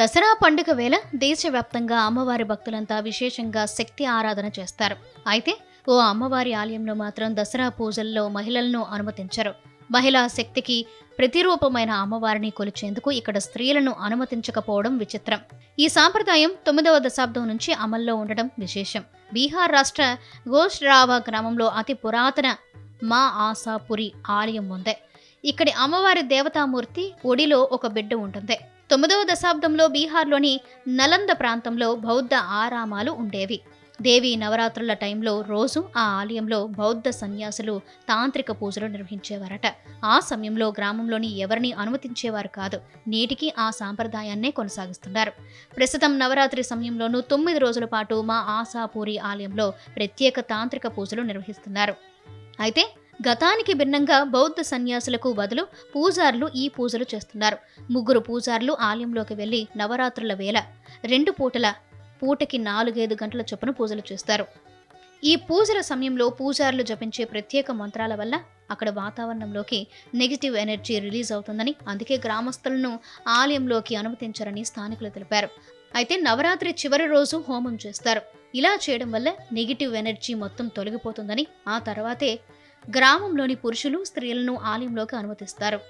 దసరా పండుగ వేళ దేశవ్యాప్తంగా అమ్మవారి భక్తులంతా విశేషంగా శక్తి ఆరాధన చేస్తారు. అయితే ఓ అమ్మవారి ఆలయంలో మాత్రం దసరా పూజల్లో మహిళలను అనుమతించరు. మహిళా శక్తికి ప్రతిరూపమైన అమ్మవారిని కొలిచేందుకు ఇక్కడ స్త్రీలను అనుమతించకపోవడం విచిత్రం. ఈ సాంప్రదాయం తొమ్మిదవ దశాబ్దం నుంచి అమల్లో ఉండడం విశేషం. బీహార్ రాష్ట్ర గోష్రావా గ్రామంలో అతి పురాతన మా ఆసాపురి ఆలయం ఉంది. ఇక్కడి అమ్మవారి దేవతామూర్తి ఒడిలో ఒక బిడ్డ ఉంటుంది. తొమ్మిదవ దశాబ్దంలో బీహార్లోని నలంద ప్రాంతంలో బౌద్ధ ఆరామాలు ఉండేవి. దేవి నవరాత్రుల టైంలో రోజు ఆ ఆలయంలో బౌద్ధ సన్యాసులు తాంత్రిక పూజలు నిర్వహించేవారట. ఆ సమయంలో గ్రామంలోని ఎవరిని అనుమతించేవారు కాదు నేటికి ఆ సాంప్రదాయాన్నే కొనసాగిస్తున్నారు. ప్రస్తుతం నవరాత్రి సమయంలోనూ తొమ్మిది రోజుల పాటు మా ఆశాపూరి ఆలయంలో ప్రత్యేక తాంత్రిక పూజలు నిర్వహిస్తున్నారు. అయితే గతానికి భిన్నంగా బౌద్ధ సన్యాసులకు బదులు పూజారులు ఈ పూజలు చేస్తున్నారు. ముగ్గురు పూజారులు ఆలయంలోకి వెళ్ళి నవరాత్రుల వేళ రెండు పూటల పూటకి నాలుగైదు గంటల చొప్పున పూజలు చేస్తారు. ఈ పూజల సమయంలో పూజారులు జపించే ప్రత్యేక మంత్రాల వల్ల అక్కడ వాతావరణంలోకి నెగిటివ్ ఎనర్జీ రిలీజ్ అవుతుందని అందుకే గ్రామస్తులను ఆలయంలోకి అనుమతించారని స్థానికులు తెలిపారు. అయితే నవరాత్రి చివరి రోజు హోమం చేస్తారు. ఇలా చేయడం వల్ల నెగిటివ్ ఎనర్జీ మొత్తం తొలగిపోతుందని ఆ తర్వాతే గ్రామంలోని పురుషులు స్త్రీలను ఆలయంలోకి అనుమతిస్తారు.